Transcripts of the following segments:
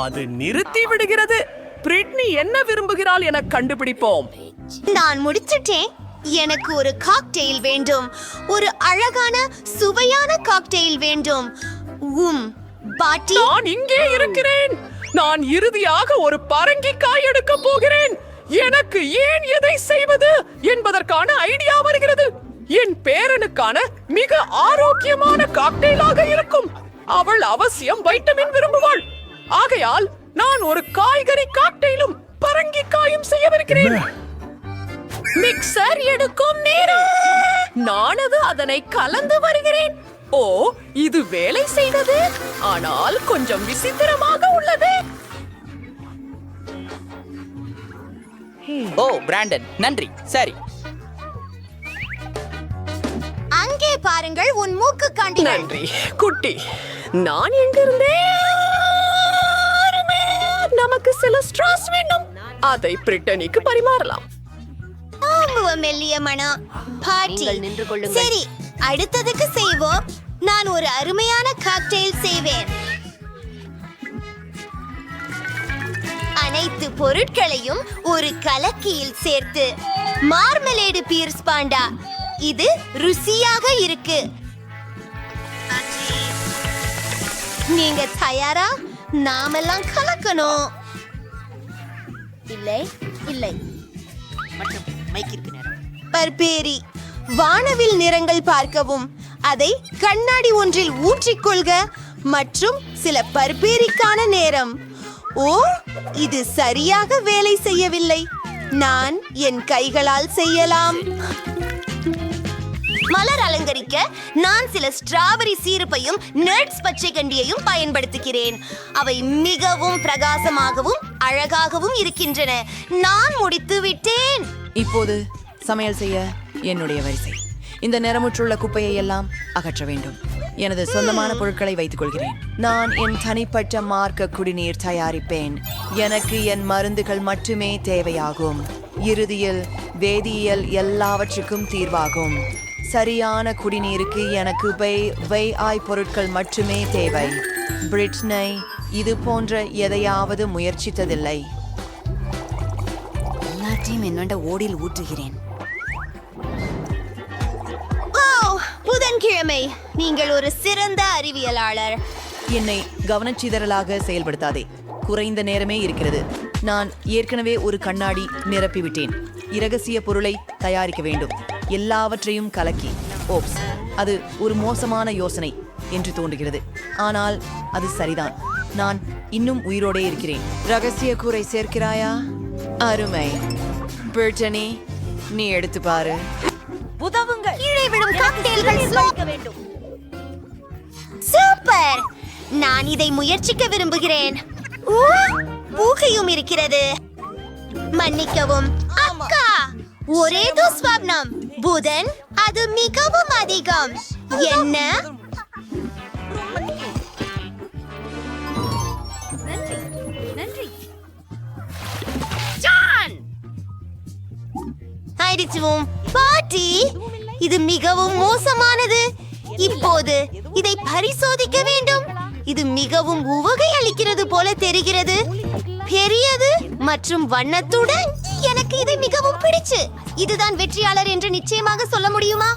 அது நிறுத்தி விடுகிறது. பிரிட்னி என்ன விரும்புகிறாள் என கண்டுபிடிப்போம். நான் முடிச்சிட்டேன். எனக்கு ஒரு காக்டெயில் வேண்டும். ஒரு அழகான சுவையான காக்டெயில் வேண்டும். உம் பாட்டி. நான் இங்கே இருக்கிறேன். நான் இறுதியாக ஒரு பரங்கிக்காய் எடுக்க போகிறேன். எனக்கு ஏன் எதை செய்வது என்பதற்கான ஐடியா வருகிறது. என் பேரனுக்கான மிக ஆரோக்கியமான காக்டெயிலாக இருக்கும். அவள் அவசியம் வைட்டமின் விரும்புவாள். ஆகையால் நான் ஒரு காய்கறி காக்டெயிலும் பரங்கிக்காயும் செய்யவிருக்கிறேன். மிக்சர் எடுக்கும் நேரம் நானது அதனை கலந்து வருகிறேன். ஓ இது வேலை செய்தது. ஆனால் கொஞ்சம் விசித்திரமாக உள்ளது. ஓ பிராண்டன். நன்றி. சரி. அங்கே பாருங்கள் உன் மூக்கு காண்டிகள் நன்றி. குட்டி நான் எங்கிருந்தேன்? நமக்கு சில ஸ்ட்ராஸ் வேண்டும் அதை பிரிட்டனிக்கு பரிமாறலாம். ஆங்குவ மெல்லிய மனம் பாட்டி. சரி அடுத்ததுக்கு செய்வோம். நான் ஒரு அருமையான காக்டெயில் செய்வேன். அனைத்து பொருட்களையும் ஒரு கலக்கியில் சேர்த்து மார்மலேடு பீர்ஸ் பாண்டா. இது ருசியாக இருக்கு. நீங்க தயாரா? நாமெல்லாம் கலக்கணும். இல்லை இல்லை. பர்பேரி வானவில் நிறங்கள் பார்க்கவும் அதை கண்ணாடி ஒன்றில் ஊற்றிக்கொள்க மற்றும் சில பர்பேரிக்கான நேரம். ஓ இது சரியாக வேலை செய்யவில்லை. நான் என் கைகளால் செய்யலாம். மலர் அலங்கரிக்க நான் சில ஸ்ட்ராபெரி சீருப்பையும் நட்ஸ் பச்சை கண்டியையும் பயன்படுத்துகிறேன். அவை மிகவும் பிரகாசமாகவும் அழகாகவும் இருக்கின்றன. நான் முடித்து விட்டேன். இப்போது சமையல் செய்ய என்னுடைய வரிசை. இந்த நிறமுற்றுள்ள குப்பையை எல்லாம் அகற்ற வேண்டும். எனது சொந்தமான பொருட்களை வைத்துக் கொள்கிறேன். நான் என் தனிப்பட்ட மார்க்க குடிநீர் தயாரிப்பேன். எனக்கு என் மருந்துகள் மட்டுமே தேவையாகும். இறுதியில் வேதியியல் எல்லாவற்றுக்கும் தீர்வாகும். சரியான குடிநீருக்கு எனக்கு வை வை ஆய் பொருட்கள் மட்டுமே தேவை. பிரிட்னை இது போன்ற எதையாவது முயற்சித்ததில்லை. எல்லாத்தையும் என்னோட ஓடில் ஊற்றுகிறேன். ஓ புதன்கிழமை. நீங்கள் ஒரு சிறந்த அறிவியலாளர். என்னை கவனச்சிதறலாக செயல்படுத்தாதே. குறைந்த நேரமே இருக்கிறது. நான் ஏற்கனவே ஒரு கண்ணாடி நிரப்பிவிட்டேன். இரகசிய பொருளை தயாரிக்க வேண்டும். எல்லாவற்றையும் கலக்கி ஓப்ஸ் அது ஒரு மோசமான யோசனை என்று தோன்றுகிறது. ஆனால் அது சரிதான். நான் இன்னும் உயிரோடே இருக்கிறேன். ரகசிய கூரை சேர்க்கிறாயா? அருமை. பிரிட்டனி நீ எடுத்து பாரு. கீழே விழும் காக்டெயில்கள் வேண்டும் சூப்பர். நான் இதை முயற்சிக்க விரும்புகிறேன். ஓ, ஊகையும் இருக்கிறது. மன்னிக்கவும். அக்கா ஒரே துஸ்வப்னம் புதன் அது மிகவும் அதிகம். என்ன? ஆயிடுச்சுவும் பாட்டி இது மிகவும் மோசமானது. இப்போது இதை பரிசோதிக்க வேண்டும். இது மிகவும் உவகை அளிக்கிறது போல தெரிகிறது. பெரியது மற்றும் வண்ணத்துடன் எனக்கு இது மிகவும் பிடிச்சு. இதுதான் வெற்றியாளர் என்று நிச்சயமாக சொல்ல முடியுமா?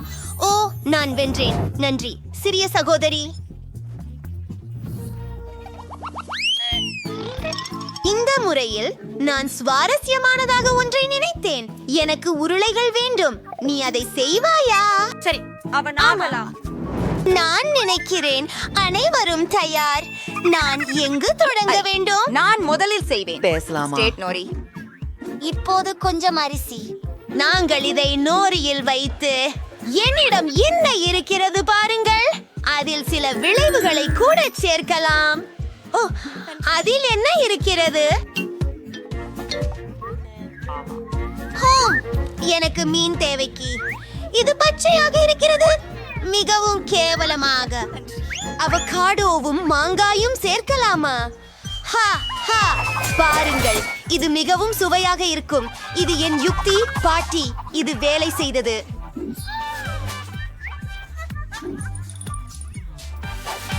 ஓ நான் வென்றேன். நன்றி. சிறிய சகோதரி. இந்த முறையில் நான் சுவாரஸ்யமானதாக ஒன்றை நினைத்தேன். எனக்கு உருளைகள் வேண்டும். நீ அதை செய்வாயா? சரி அவன் நான் நினைக்கிறேன் அனைவரும் தயார். நான் எங்கு தொடங்க வேண்டும்? நான் முதலில் செய்வேன். பேசலாமா? ஸ்டேட் நோரி இப்போது கொஞ்சம் அரிசி. நாங்கள் இதை நோரியில் வைத்து என்னிடம் என்ன இருக்கிறது பாருங்கள். அதில் சில விளைவுகளை கூட சேர்க்கலாம். ஓ அதில் என்ன இருக்கிறது? எனக்கு மீன் தேவைக்கு. இது பச்சையாக இருக்கிறது. மிகவும் கேவலமாக. அவகாடோவும் மாங்காயும் சேர்க்கலாமா? பாருங்கள் இது மிகவும் சுவையாக இருக்கும். இது என் யுக்தி பாட்டி. இது வேலை செய்தது.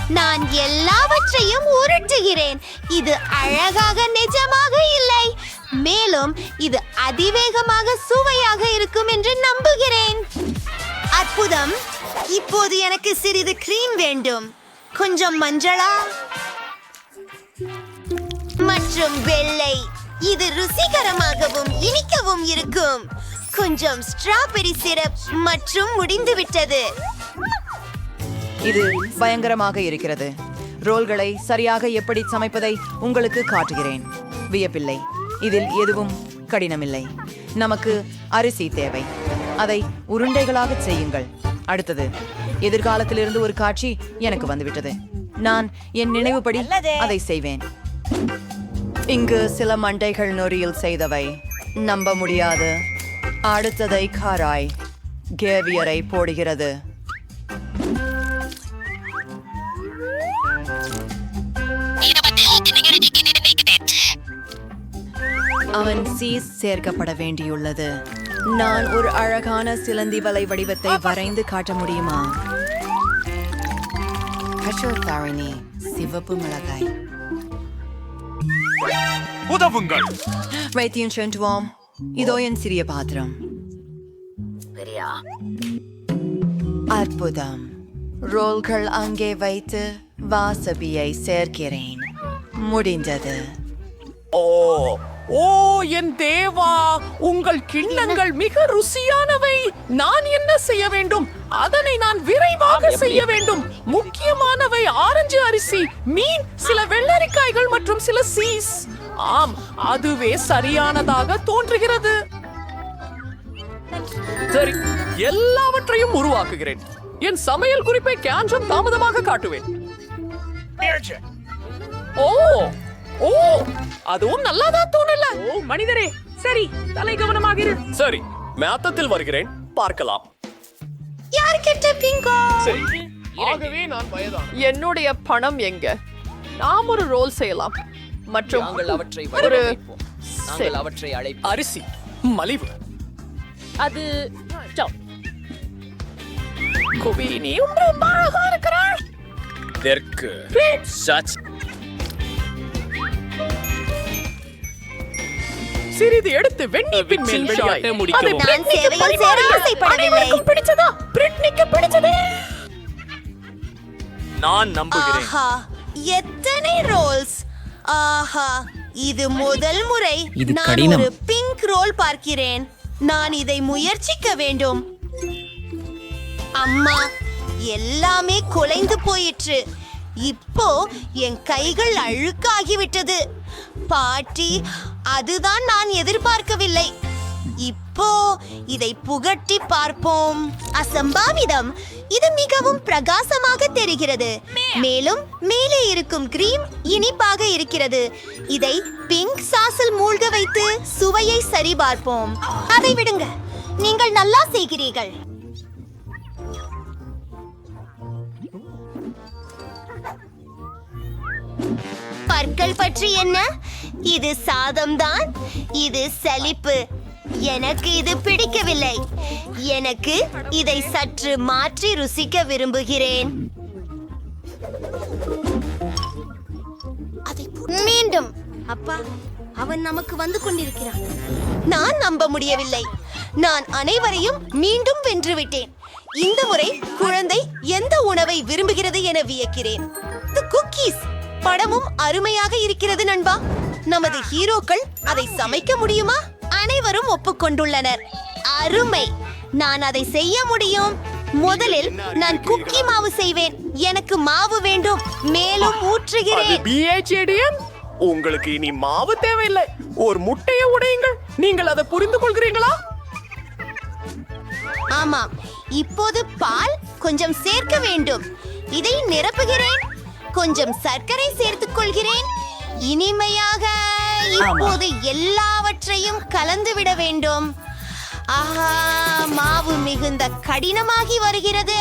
நான் எல்லாவற்றையும் உருட்டுகிறேன். இது அழகாக நிஜமாக இல்லை. மேலும் இது அதிவேகமாக சுவையாக இருக்கும் என்று நம்புகிறேன். அற்புதம். இப்போது எனக்கு சிறிது கிரீம் வேண்டும். கொஞ்சம் மஞ்சளா? மற்றும் வெள்ளை. இது ருசிகரமாகவும் இனிக்கவும் இருக்கும். கொஞ்சம் ஸ்ட்ராபெரி சிரப் மற்றும் முடிந்து விட்டது இது பயங்கரமாக இருக்கிறது. ரோல்களை சரியாக எப்படி சமைப்பதை உங்களுக்கு காட்டுகிறேன். வியப்பில்லை. இதில் எதுவும் கடினமில்லை. நமக்கு அரிசி தேவை. அதை உருண்டைகளாக செய்யுங்கள். அடுத்தது எதிர்காலத்திலிருந்து ஒரு காட்சி எனக்கு வந்துவிட்டது. நான் என் நினைவுபடி அதை செய்வேன். இங்கு சில மண்டைகள் நொறியில் செய்தவை. நம்ப முடியாது. அடுத்ததை காராய். கேவியரை போடுகிறது. அவன் சீஸ் சேர்க்கப்பட வேண்டியுள்ளது. நான் ஒரு அழகான சிலந்தி வலை வடிவத்தை வரைந்து காட்ட முடியுமா? தாரிணி சிவப்பு மிளகாய். உதவுங்கள். வைத்தியம் சென்றுவோம். இதோ என் சிறிய பாத்திரம். அற்புதம். ரோல்கள் அங்கே வைத்து வாசபியை சேர்க்கிறேன். முடிந்தது. ஓ ஓ என் தேவா உங்கள் கிண்ணங்கள் மிக ருசியானவை. நான் என்ன செய்ய வேண்டும்? அதனை நான் விரைவாக செய்ய வேண்டும். முக்கியமானவை ஆரஞ்சு அரிசி மீன் சில வெள்ளரிக்காய்கள் மற்றும் சில சீஸ். ஆம் அதுவே சரியானதாக தோன்றுகிறது. சரி எல்லாவற்றையும் உருவாக்குகிறேன். என் சமையல் குறிப்பை கேஞ்சம் தாமதமாக காட்டுவேன். ஓ ஓ அதுவும் நல்லாதான் தோணல? ஓ மனிதரே சரி தலை கவனமாக இரு. சரி மேத்தத்தில் வருகிறேன் பார்க்கலாம். யார்கிட்ட பிங்கோ? சரி ஆகவே நான் வயதான. என்னுடைய பணம் எங்க? நாம் ஒரு ரோல் செய்யலாம். மற்றும் நாங்கள் அவற்றை ஒரு வடிவமைப்போம். நாங்கள் அவற்றை அழைப்போம். அரிசி மலிவு. அது நீ ரொம்ப அழகா இருக்கிறாய். தெற்கு. சச். சிறிது எடுத்து வெண்ணீப்பின் மேல் முடிக்கவும். அது சேர ஆசைப்படவில்லை அனைவருக்கும் பிடிச்சதா? பிரிட்னிக்கு பிடிச்சதே? நான் நம்புகிறேன். ஆஹா எத்தனை ரோல்ஸ்? ஆஹா இது முதல் முறை இது நான் கடினம். ஒரு பிங்க் ரோல் பார்க்கிறேன். நான் இதை முயற்சிக்க வேண்டும். அம்மா எல்லாமே குலைந்து போயிற்று. இப்போ என் கைகள் அழுக்காகிவிட்டது. பாட்டி அதுதான் நான் எதிர்பார்க்கவில்லை. இப்போ இதை புகட்டி பார்ப்போம். அசம்பாவிதம். இது மிகவும் பிரகாசமாக தெரிகிறது. மேலும் மேலே இருக்கும் கிரீம் இனிப்பாக இருக்கிறது. இதை பிங்க் சாஸில் மூழ்க வைத்து சுவையை சரிபார்ப்போம். அதை விடுங்க. நீங்கள் நல்லா செய்கிறீர்கள். பற்கள் பற்றி என்ன? இது சாதம்தான் இது சலிப்பு. எனக்கு இது பிடிக்கவில்லை. எனக்கு இதை சற்று மாற்றி ருசிக்க விரும்புகிறேன். மீண்டும். அப்பா அவன் நமக்கு வந்து கொண்டிருக்கிறான். நான் நம்ப முடியவில்லை. நான் அனைவரையும் மீண்டும் வென்றுவிட்டேன். இந்த முறை குழந்தை எந்த உணவை விரும்புகிறது என வியக்கிறேன். குக்கீஸ் படமும் அருமையாக இருக்கிறது நண்பா. நமது ஹீரோக்கள் அதை சமைக்க முடியுமா? அனைவரும் ஒப்புக்கொண்டுள்ளனர். அருமை. நான் அதை செய்ய முடியும். முதலில் நான் குக்கி மாவு செய்வேன். எனக்கு மாவு வேண்டும். மேலும் ஊற்றுகிறேன். உங்களுக்கு இனி மாவு தேவையில்லை. ஒரு முட்டையை உடையுங்கள். நீங்கள் அதை புரிந்து கொள்கிறீங்களா ஆமாம். இப்போது பால் கொஞ்சம் சேர்க்க வேண்டும். இதை நிரப்புகிறேன். கொஞ்சம் சர்க்கரை சேர்த்துக் கொள்கிறேன். இனிமையாக இப்போது எல்லாவற்றையும் கலந்து விட வேண்டும். ஆஹா மாவு மிகுந்த கடினமாகி வருகிறது.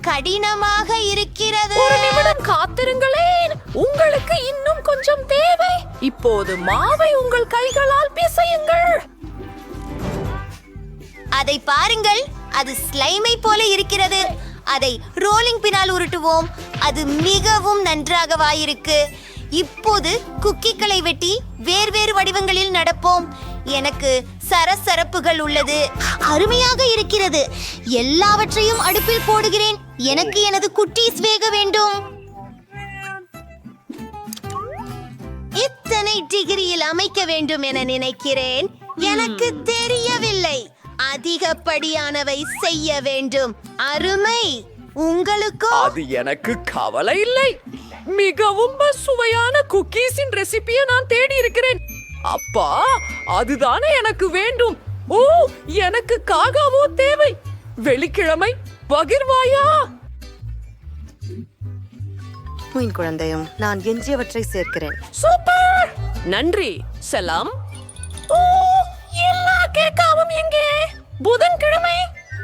கடினமாக இருக்கிறது. ஒரு நிமிடம் காத்திருங்களேன். உங்களுக்கு இன்னும் கொஞ்சம் தேவை. இப்போது மாவை உங்கள் கைகளால் பிசையுங்கள். அதை பாருங்கள். அது ஸ்லைமை போல இருக்கிறது. அதை ரோலிங் பினால் உருட்டுவோம். அது மிகவும் நன்றாகவாயிருக்கு இப்போது குக்கிகளை வெட்டி வேறு வடிவங்களில் நடப்போம். எனக்கு சரசரப்புகள் உள்ளது. அருமையாக இருக்கிறது. எல்லாவற்றையும் அடுப்பில் போடுகிறேன். எனக்கு எனது குட்டீஸ் வேக வேண்டும். இத்தனை டிகிரியில் அமைக்க வேண்டும் என நினைக்கிறேன். எனக்கு தெரியவில்லை. அதிகப்படியானவை செய்ய வேண்டும். அருமை. உங்களுக்கோ? அது எனக்கு கவலை இல்லை. மிகவும் சுவையான குக்கீஸின் ரெசிபியை நான் தேடி இருக்கிறேன் அப்பா அதுதானே எனக்கு வேண்டும். ஓ எனக்கு காகாவோ தேவை. வெள்ளிக்கிழமை பகிர்வாயா? மீன் குழந்தையும் நான் எஞ்சியவற்றை சேர்க்கிறேன். சூப்பர்! நன்றி செலாம். ஓ எல்லா கேக்காவும் எங்கே? புதன்கிழமை?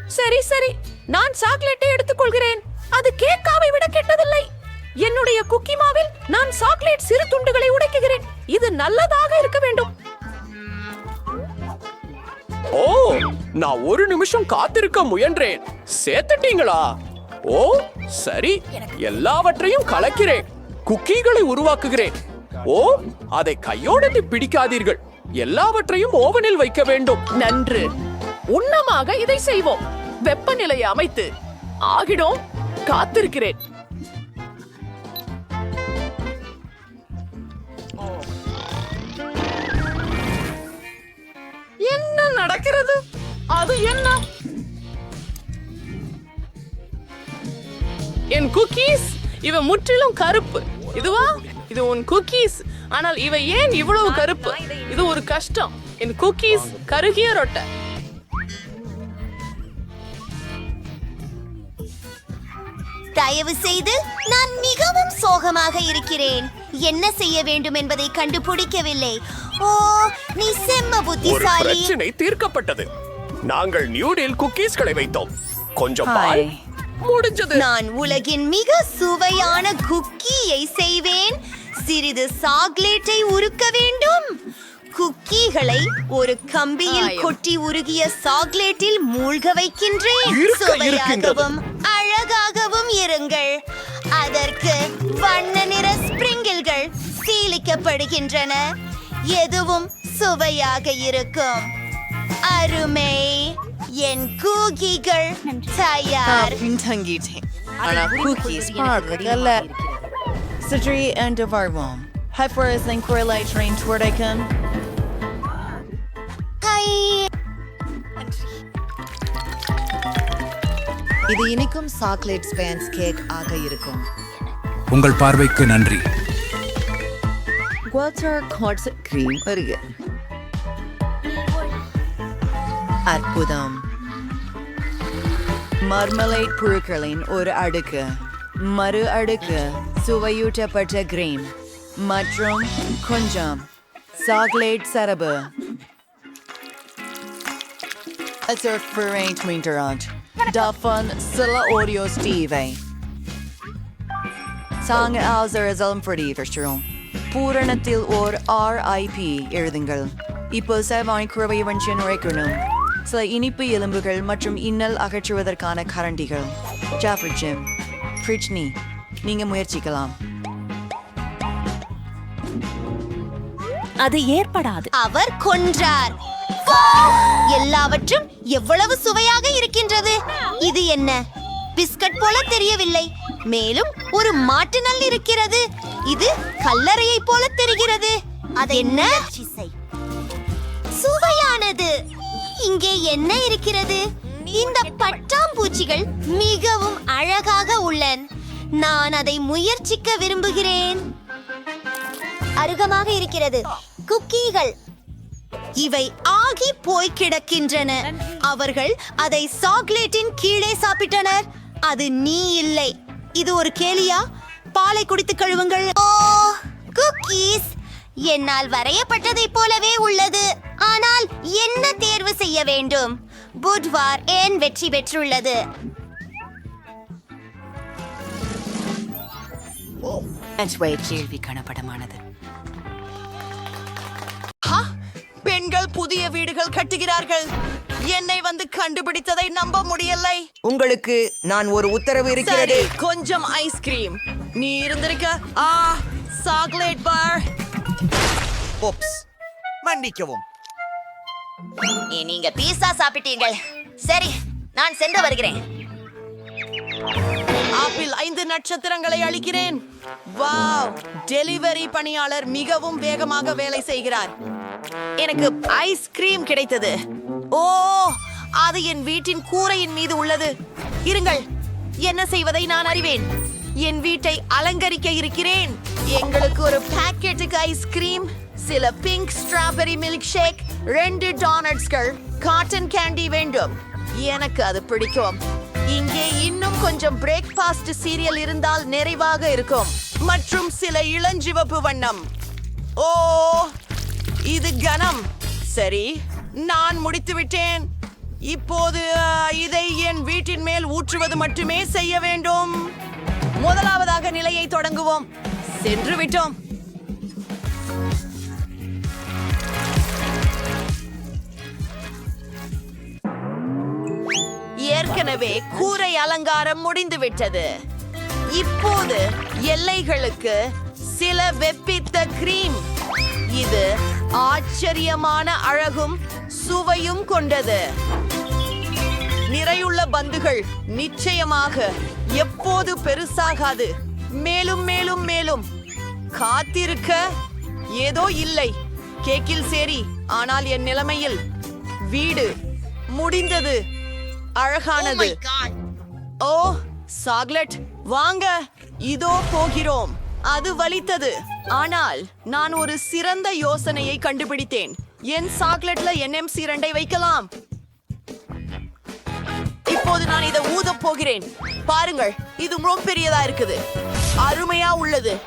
சரி சரி. நான் சாக்லேட்டை எடுத்துக்கொள்கிறேன். அது கேக்காவை விட கெட்டதில்லை. என்னுடைய குக்கி மாவில் நான் சாக்லேட் சிறு துண்டுகளை உடைக்குகிறேன். இது நல்லதாக இருக்க வேண்டும். ஓ நான் ஒரு நிமிஷம் காத்திருக்க முயன்றேன். சேர்த்துட்டீங்களா? ஓ சரி. எல்லாவற்றையும் கலக்கிறேன். குக்கீகளை உருவாக்குகிறேன். ஓ அதை கையோடு பிடிக்காதீர்கள். எல்லாவற்றையும் ஓவனில் வைக்க வேண்டும். நன்று. உன்னமாக இதை செய்வோம். வெப்பநிலையை அமைத்து ஆகிடும் காத்திருக்கிறேன். என்ன நடக்கிறது? அது என்ன? என் குக்கீஸ் இவ முற்றிலும் கருப்பு. இதுவா? இது உன் குக்கீஸ் ஆனால் இவ ஏன் இவ்வளவு கருப்பு? இது ஒரு கஷ்டம். என் குக்கீஸ் கருகிய ரொட்டை. தயவு செய்து நான் மிகவும் சோகமாக இருக்கிறேன். என்ன செய்ய வேண்டும் என்பதை கண்டுபிடிக்கவில்லை. ஓ நீ செம்ம புத்திசாலி. பிரச்சனை தீர்க்கப்பட்டது. நாங்கள் நியூடில் குக்கீஸ்களை வைத்தோம். கொஞ்சம் பால். முடிஞ்சது. நான் உலகின் மிக சுவையான குக்கியை செய்வேன். சிறிது சாக்லேட்டை உருக்க வேண்டும். குக்கீகளை ஒரு கம்பியில். கொட்டி உருகிய சாக்லேட்டில் மூழ்க வைக்கின்றேன். சுவையாகவும் அழகாகவும் இருங்கள். அதற்கு வண்ண நிற ஸ்பிரிங்கிள்கள் சீலிக்கப்படுகின்றன. எதுவும் சுவையாக இருக்கும். அருமை. என் கூகிகள் தயார். பின்தங்கிட்டேன். ஆனா cookies பார்க்கல சற்றி என்று வருவோம் ஹைப்பர்ஸ்லிங் குரலை ட்ரெயின் துடைக்கும் ஹை இது இனிக்கும் சாக்லேட் ஸ்பேன்ஸ் கேக் ஆக இருக்கும். உங்கள் பார்வைக்கு நன்றி. குவாட்டர் கார்ட்ஸ் கிரீம் வருக. அற்புதம். மர்மலைட் புழுக்களின் ஒரு அடுக்கு. மறு அடுக்கு. சுவையூட்டப்பட்ட கிரீம் மற்றும் கொஞ்சம் சாக்லேட் சரபு Azurfurant Minterant. Davon Silla Audio Steve. Sang Alzarazalm for the Verstrom. பூரணத்தில் ஓர் ஆர்ஐபி எழுதுங்கள் இப்போ செவாய் குறவை வஞ்சன் உரைக்கணும் சில இனிப்பு எலும்புகள் மற்றும் இன்னல் அகற்றுவதற்கான கரண்டிகள் ஜாஃபர் ஜிம் ஃப்ரிட்ஜ்னி நீங்க முயற்சிக்கலாம் அது ஏற்படாது. அவர் கொன்றார்! எல்லாவற்றும் எவ்வளவு சுவையாக இருக்கின்றது. இது என்ன? பிஸ்கட் போல தெரியவில்லை. மேலும் ஒரு மாட்டு நல் இருக்கிறது. இது கல்லறையை போல தெரிகிறது. அது என்ன? சுவையானது. இங்கே என்ன இருக்கிறது? இந்த பட்டாம்பூச்சிகள் மிகவும் அழகாக உள்ளன. நான் அதை முயற்சிக்க விரும்புகிறேன். அருகமாக இருக்கிறது. குக்கீகள். இவை ஆகி போய் கிடக்கின்றன. அவர்கள் அதை சாக்லேட்டின் கீழே சாப்பிட்டனர். அது நீ இல்லை. இது ஒரு கேலியா? பாலை குடித்து கழுவுங்கள். ஓ குக்கீஸ். என்னால் வரையப்பட்டதைப் போலவே உள்ளது. ஆனால் என்ன தேர்வு செய்ய வேண்டும்? புட்வார் ஏன் வெற்றி பெற்றுள்ளது? கேள்வி கணப்படமானது பெண்கள் புதிய வீடுகள் கட்டுகிறார்கள். என்னை வந்து கண்டுபிடித்ததை நம்ப முடியலை. உங்களுக்கு நான் ஒரு உத்தரவு இருக்கிறது. கொஞ்சம் ஐஸ்கிரீம் நீ இருந்திருக்க? ஆ சாக்லேட் பார் ஓப்ஸ் மன்னிக்கவும். நீங்க பீஸா சாப்பிட்டீர்கள். சரி நான் சென்று வருகிறேன். ஆப்பிள் ஐந்து நட்சத்திரங்களை அளிக்கிறேன் வாவ் டெலிவரி பணியாளர் மிகவும் வேகமாக வேலை செய்கிறார். எனக்கு ஐஸ்கிரீம் கிடைத்தது. ஓ அது என் வீட்டின் கூரையின் மீது உள்ளது. இருங்கள் என்ன செய்வதை நான் அறிவேன். என் வீட்டை அலங்கரிக்க இருக்கிறேன். எங்களுக்கு ஒரு பாக்கெட்டுக்கு ஐஸ்கிரீம் சில பிங்க் ஸ்ட்ராபெரி மில்க் ஷேக் ரெண்டு டானட்ஸ்கள் காட்டன் கேண்டி வேண்டும். எனக்கு அது பிடிக்கும். இங்கே இன்னும் கொஞ்சம் பிரேக்ஃபாஸ்ட் சீரியல் இருந்தால் நிறைவாக இருக்கும். மற்றும் சில இளஞ்சிவப்பு வண்ணம். ஓ இது கனம். சரி நான் முடித்து விட்டேன். இப்போது இதை என் வீட்டின் மேல் ஊற்றுவது மட்டுமே செய்ய வேண்டும். முதலாவதாக நிலையை தொடங்குவோம். சென்று விட்டோம். ஏற்கனவே கூரை அலங்காரம் முடிந்து விட்டது. இப்போது எல்லைகளுக்கு சில வெப்பித்த கிரீம். இது ஆச்சரியமான அழகும் சுவையும் கொண்டது. நிறையுள்ள பந்துகள் நிச்சயமாக எப்போது பெருசாகாது. மேலும் மேலும் மேலும். காத்திருக்க ஏதோ இல்லை. கேக்கில் சேரி ஆனால் என் நிலைமையில் வீடு முடிந்தது. அழகானது. ஓ சாக்லெட். வாங்க இதோ போகிறோம். அது வலித்தது. ஆனால் நான் ஒரு சிறந்த யோசனையை கண்டுபிடித்தேன். என் சாக்லேட்ல என்எம்சி ரெண்டை வைக்கலாம். இப்போது நான் இதை ஊதப் போகிறேன். பாருங்கள் இது ரொம்ப பெரியதா இருக்குது. அருமையா உள்ளது.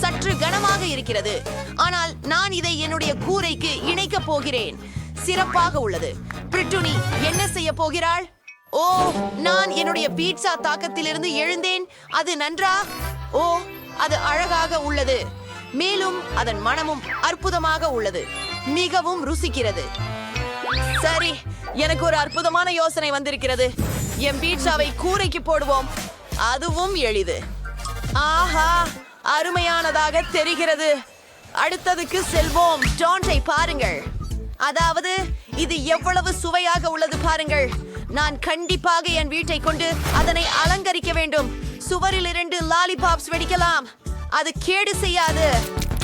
சற்று கனமாக இருக்கிறது. ஆனால் நான் இதை என்னுடைய கூரைக்கு இணைக்கப் போகிறேன். சிறப்பாக உள்ளது. பிரிட்டுனி என்ன செய்ய போகிறாள்? ஓ நான் என்னுடைய பீட்சா தாக்கத்திலிருந்து எழுந்தேன். அது நன்றா? ஓ அது அழகாக உள்ளது. மேலும் அதன் மனமும் அற்புதமாக உள்ளது. மிகவும் ருசிக்கிறது. சரி எனக்கு ஒரு அற்புதமான யோசனை வந்திருக்கிறது. என் பீட்சாவை கூரைக்கு போடுவோம். அதுவும் எளிது. ஆஹா அருமையானதாக தெரிகிறது. அடுத்ததுக்கு செல்வோம். ஜான்ஸை பாருங்கள். அதாவது இது எவ்வளவு சுவையாக உள்ளது பாருங்கள். நான் கண்டிப்பாக என் வீட்டை கொண்டு அதனை அலங்கரிக்க வேண்டும். சுவரில் இரண்டு லாலிபாப்ஸ் வெடிக்கலாம். அது கேடு செய்யாது.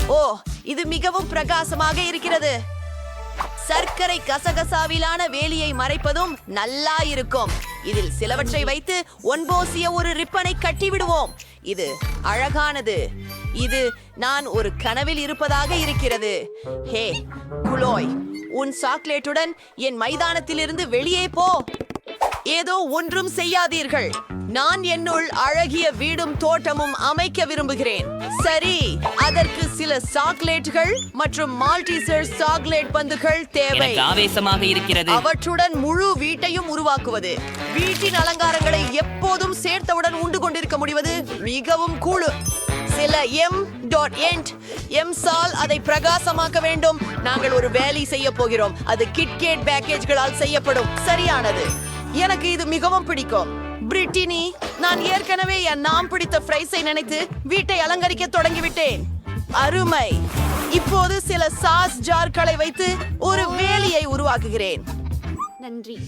ஓ இது மிகவும் பிரகாசமாக இருக்கிறது. சர்க்கரை கசகசாவிலான வேலியை மறைப்பதும் நல்லா இருக்கும். இதில் சிலவற்றை வைத்து ஒன்போசிய ஒரு ரிப்பனை கட்டிவிடுவோம். இது அழகானது. இது நான் ஒரு கனவில் இருப்பதாக இருக்கிறது. ஹே குலோய் உன் சாக்லேட்டுடன் என் மைதானத்திலிருந்து வெளியே போ. ஏதோ ஒன்றும் செய்யாதீர்கள். நான் என்னுள் அழகிய வீடும் தோட்டமும் அமைக்க விரும்புகிறேன். சரி அதற்கு சில சாக்லேட்டுகள் மற்றும் மால்டீசர் சாக்லேட் பந்துகள் தேவை. ஆவேசமாக இருக்கிறது. அவற்றுடன் முழு வீட்டையும் உருவாக்குவது. வீட்டின் அலங்காரங்களை எப்போதும் சேர்த்தவுடன் உண்டு கொண்டிருக்க முடிவது மிகவும் கூழு சில எம் டாட் எண்ட் எம் சால் அதை பிரகாசமாக்க வேண்டும். நாங்கள் ஒரு வேலை செய்ய போகிறோம். அது கிட்கேட் பேக்கேஜ்களால் செய்யப்படும். சரியானது. எனக்கு இது மிகவும் பிடிக்கும். பிரிட்டினி நான் ஏற்கனவே என் நாம் பிடித்த ஃப்ரைஸை நினைத்து வீட்டை அலங்கரிக்க தொடங்கிவிட்டேன். அருமை. இப்போது சில சாஸ் ஜார்களை வைத்து ஒரு வேலியை உருவாக்குகிறேன். நன்றி.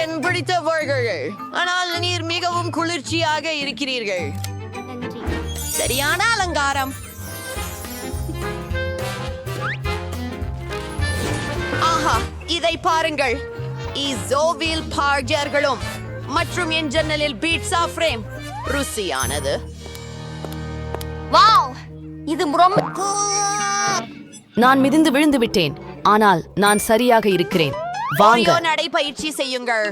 என் பிடித்தவர்கள் ஆனால் நீர் மிகவும் குளிர்ச்சியாக இருக்கிறீர்கள். சரியான அலங்காரம். ஆஹா இதை பாருங்கள். இசோவில் பார்ஜர்களும் மற்றும் என் ஜன்னலில் பீட்சா ஃப்ரேம் ருசியானது வாவ் இது ரொம்ப நான் மிதிந்து விழுந்து விட்டேன் ஆனால் நான் சரியாக இருக்கிறேன் வாங்க ஓரியோ நடைப்பயிற்சி செய்யுங்கள்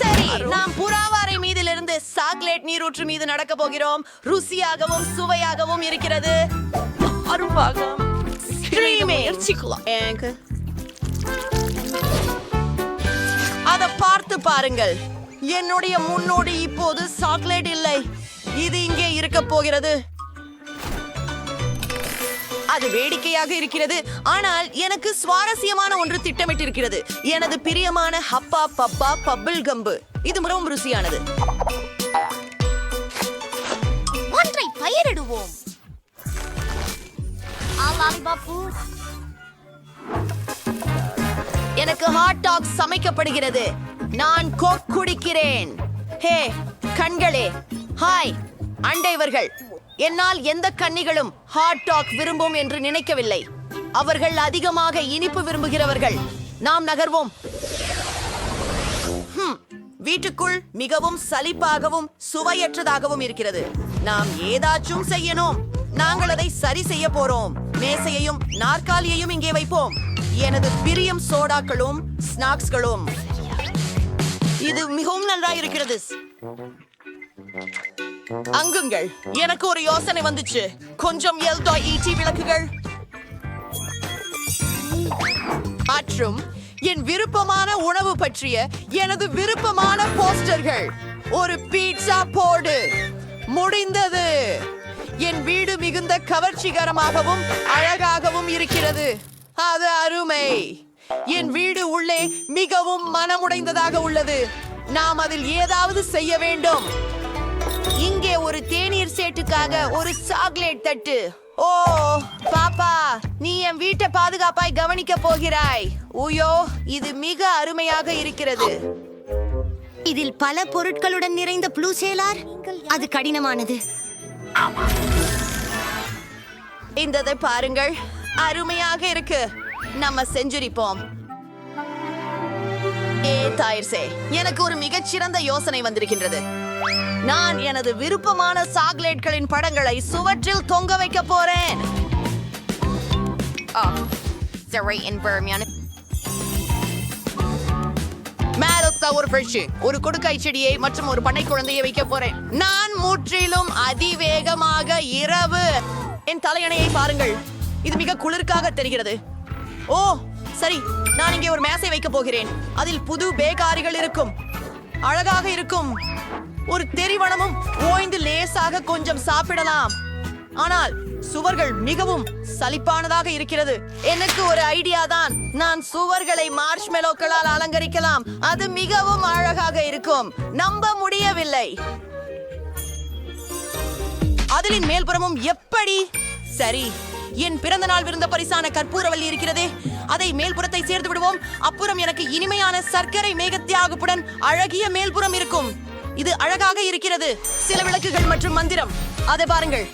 சரி நாம் புறாவாரை மீதிலிருந்து சாக்லேட் நீரூற்று மீது நடக்க போகிறோம் ருசியாகவும் சுவையாகவும் இருக்கிறது அரும்பாகம் எனக்கு அதை பார்த்து பாருங்கள். என்னுடைய முன்னோடி இப்போது சாக்லேட் இல்லை. இது இங்கே இருக்க போகிறது. அது வேடிக்கையாக இருக்கிறது. ஆனால் எனக்கு சுவாரஸ்யமான ஒன்று திட்டமிட்டிருக்கிறது. எனது பிரியமான ஹப்பா பப்பா பப்பிள் கம்பு. இது மிகவும் ருசியானது. ஒன்றை பயிரிடுவோம். ஆலாலிபாப்பு எனக்கு ஹாட் டாக் சமைக்கப்படுகிறது. நான் கோக் குடிக்கிறேன். ஹே கண்களே. ஹாய் அண்டைவர்கள் என்னால் எந்த கன்னிகளும் ஹாட் டாக் விரும்பும் என்று நினைக்கவில்லை. அவர்கள் அதிகமாக இனிப்பு விரும்புகிறவர்கள். நாம் நகர்வோம். வீட்டுக்குள் மிகவும் சலிப்பாகவும் சுவையற்றதாகவும் இருக்கிறது. நாம் ஏதாச்சும் செய்யணும். நாங்கள் அதை சரி செய்ய போறோம். மேசையையும் நாற்காலியையும் இங்கே வைப்போம். எனது பிரியம் சோடாக்களும் ஸ்நாக்ஸ்களும். இது மிகவும் நல்லா இருக்கிறது அங்குங்கள் எனக்கு ஒரு யோசனை வந்துச்சு. கொஞ்சம் எல்தோ ஈட்டி விளக்குகள். மற்றும் என் விருப்பமான உணவு பற்றிய எனது விருப்பமான போஸ்டர்கள். ஒரு பீட்சா போடு. முடிந்தது. என் வீடு மிகுந்த கவர்ச்சிகரமாகவும் அழகாகவும் இருக்கிறது. அது அருமை. என் வீடு உள்ளே மிகவும் மனமுடைந்ததாக உள்ளது. நாம் அதில் ஏதாவது செய்ய வேண்டும். இங்கே ஒரு தேநீர் சேட்டுக்காக ஒரு சாக்லேட் தட்டு. ஓ பாப்பா நீ என் வீட்டை பாதுகாப்பாய் கவனிக்க போகிறாய். உயோ இது மிக அருமையாக இருக்கிறது. இதில் பல பொருட்களுடன் நிறைந்த ப்ளூ சேலார்? அது கடினமானது. இந்ததை பாருங்கள். அருமையாக இருக்கு. நம்ம செஞ்சுரிப்போம். ஏ தாயிர்சே எனக்கு ஒரு மிகச்சிறந்த யோசனை வந்திருக்கின்றது. நான் எனது விருப்பமான சாக்லேட்களின் படங்களை சுவற்றில் தொங்க வைக்க போறேன். ஒரு ஃப்ரெஷ் ஒரு கொடுக்காய் செடியை மற்றும் ஒரு பண்ணை குழந்தையை வைக்க போறேன். நான் முற்றிலும் அதிவேகமாக இரவு. என் தலையணையை பாருங்கள். இது மிக குளிர்காக தெரிகிறது. ஓ சரி நான் இங்கே ஒரு மேசை வைக்க போகிறேன். அதில் புது பேகாரிகள் இருக்கும். அழகாக இருக்கும். ஒரு தெரிவனமும் ஓய்ந்து லேசாக கொஞ்சம் சாப்பிடலாம். ஆனால் சுவர்கள் மிகவும் சலிப்பானதாக இருக்கிறது. எனக்கு ஒரு ஐடியா தான். நான் சுவர்களை மார்ஷ்மெலோக்களால் அலங்கரிக்கலாம். அது மிகவும் அழகாக இருக்கும். நம்ப முடியவில்லை. அதிலின் மேல்புறமும் எப்படி? சரி என் பிறந்த நாள் விருந்த பரிசான கற்பூரவல்லி இருக்கிறதே. அதை மேல்புறத்தை சேர்த்து விடுவோம். அப்புறம் எனக்கு இனிமையான சர்க்கரை மேகத்தியாகுப்புடன் அழகிய மேல்புறம் இருக்கும். இது அழகாக இருக்கிறது. சில விளக்குகள் மற்றும் மந்திரம். அதை பாருங்கள்.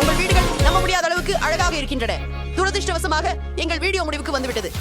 உங்கள் வீடுகள் நம்ப முடியாத அளவுக்கு அழகாக இருக்கின்றன. துரதிருஷ்டவசமாக எங்கள் வீடியோ முடிவுக்கு வந்துவிட்டது.